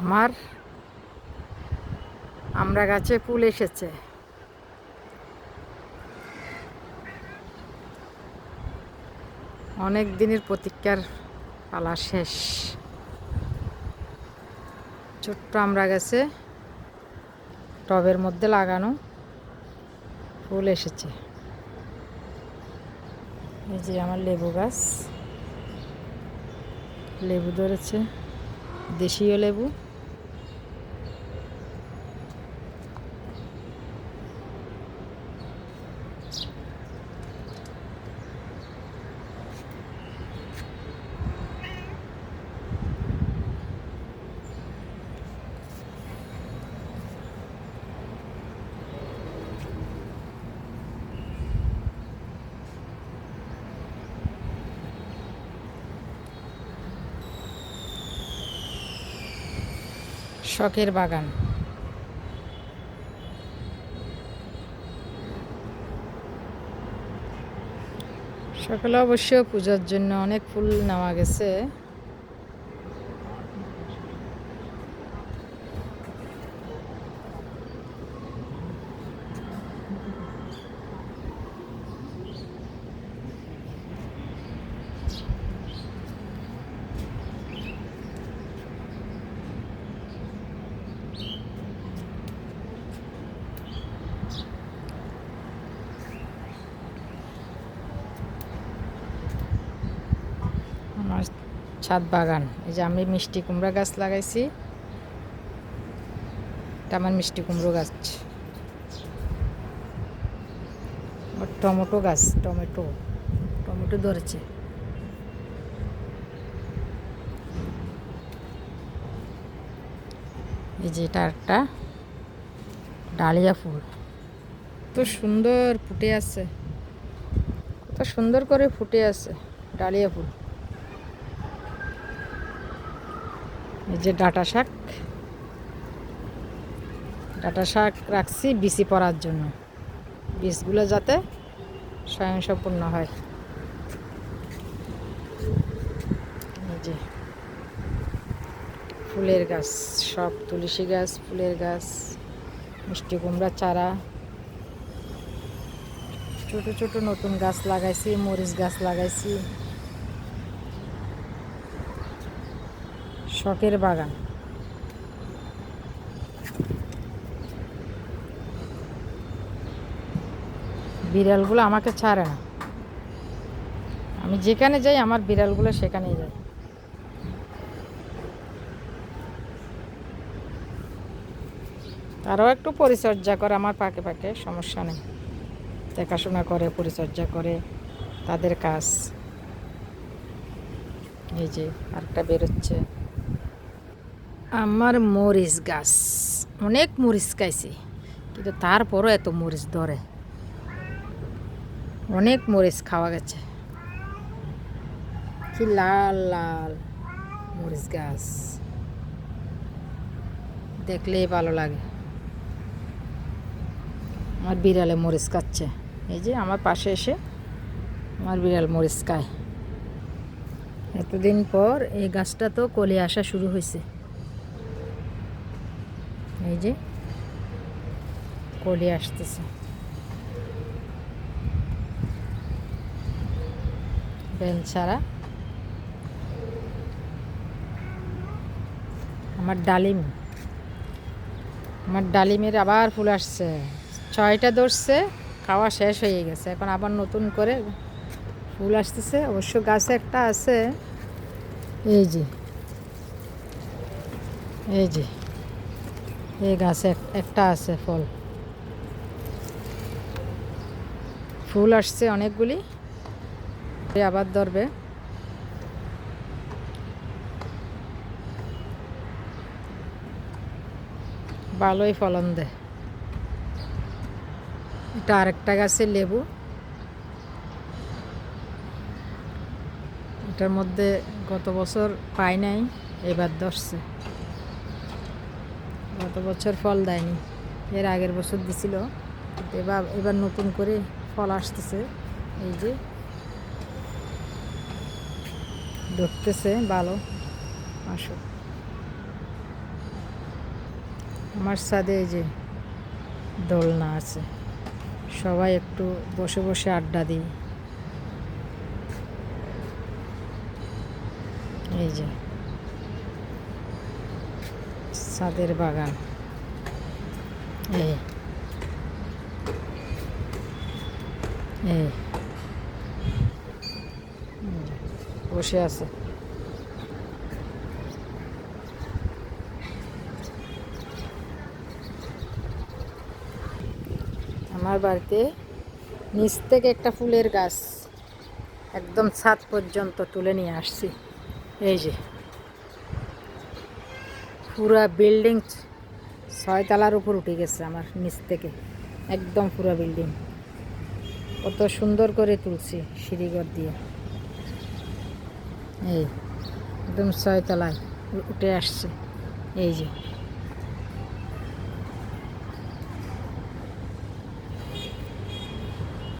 আমার আমরা গাছে ফুল এসেছে। অনেক দিনের প্রতীক্ষার পালা শেষ। ছোট্ট আমরা গাছে টবের মধ্যে লাগানো ফুল এসেছে। এই যে আমার লেবু গাছ। লেবু ধরেছে। দেশীয় লেবু। শখের বাগান। সকালে অবশ্য পূজার জন্য অনেক ফুল নেওয়া গেছে। আমার ছাদ বাগান। এই যে আমি মিষ্টি কুমড়া গাছ লাগাইছি। এটা আমার মিষ্টি কুমড়ো গাছ। আর টমেটো গাছ, টমেটো। টমেটো ধরেছে। এই যে এটা একটা ডালিয়া ফুল। কত সুন্দর ফুটে আছে। কত সুন্দর করে ফুটে আছে ডালিয়া ফুল। এই যে ডাটা শাক। ডাটা শাক রাখছি বিচি পড়ার জন্য। বীজগুলো যাতে স্বয়ংসম্পূর্ণ হয়। যে ফুলের গাছ, সব তুলসী গাছ, ফুলের গাছ, মিষ্টি কুমড়া, চারা। ছোট ছোট নতুন গাছ লাগাইছি, মরিচ গাছ লাগাইছি। শখের বাগান। বিড়ালগুলো আমাকে ছাড়ে না। আমি যেখানে যাই, আমার বিড়ালগুলো সেখানেই যায়। তারাও একটু পরিচর্যা করে, আমার পাকে পাকে সমস্যা নেই। দেখাশোনা করে, পরিচর্যা করে, তাদের কাজ। এই যে, আরেকটা বেরোচ্ছে। আমার মরিচ গাছ। অনেক মরিচ খাইছি, কিন্তু তারপরও এত মরিচ ধরে। অনেক মরিচ খাওয়া গেছে। কি লাল লাল মরিচ গাছ। দেখলেই ভালো লাগে। আমার বিড়ালে মরিচ খাচ্ছে। এই যে আমার পাশে এসে আমার বিড়াল মরিচ খায়। এতদিন পর এই গাছটা তো কলে আসা শুরু হয়েছে এই যে কলি আসতেছে। বেল ছাড়া আমার ডালিম, আমার ডালিমের আবার ফুল আসছে। ছয়টা ধরছে, খাওয়া শেষ হয়ে গেছে। এখন আবার নতুন করে ফুল আসতেছে। অবশ্য গাছে একটা আছে। এই যে এই যে। এই গাছে এক- একটা আছে ফল। ফুল আসছে অনেকগুলি। আবার ধরবে। ভালোই ফলন দেয়। এটা আরেকটা গাছের লেবু। এটার মধ্যে গত বছর পাই নাই, এবার ধরছে। বছর ফল দেয়নি। এর আগের বছর দিছিল। এবার এবার নতুন করে ফল আসতেছে। এই যে ধরতেছে, ভালো। আসো। আমার সাথে এই যে দোলনা আছে। সবাই একটু বসে বসে আড্ডা দিই। এই যে ছাদের বাগান। বসে আছে। আমার বাড়িতে নিচ থেকে একটা ফুলের গাছ একদম ছাদ পর্যন্ত তুলে নিয়ে আসছি। এই যে। পুরা বিল্ডিং ছয়তলার উপর উঠে গেছে আমার নিচ থেকে। একদম পুরা বিল্ডিং কত সুন্দর করে তুলছি সিঁড়িঘর দিয়ে। এই, একদম ছয়তলায় উঠে আসছে। এই যে।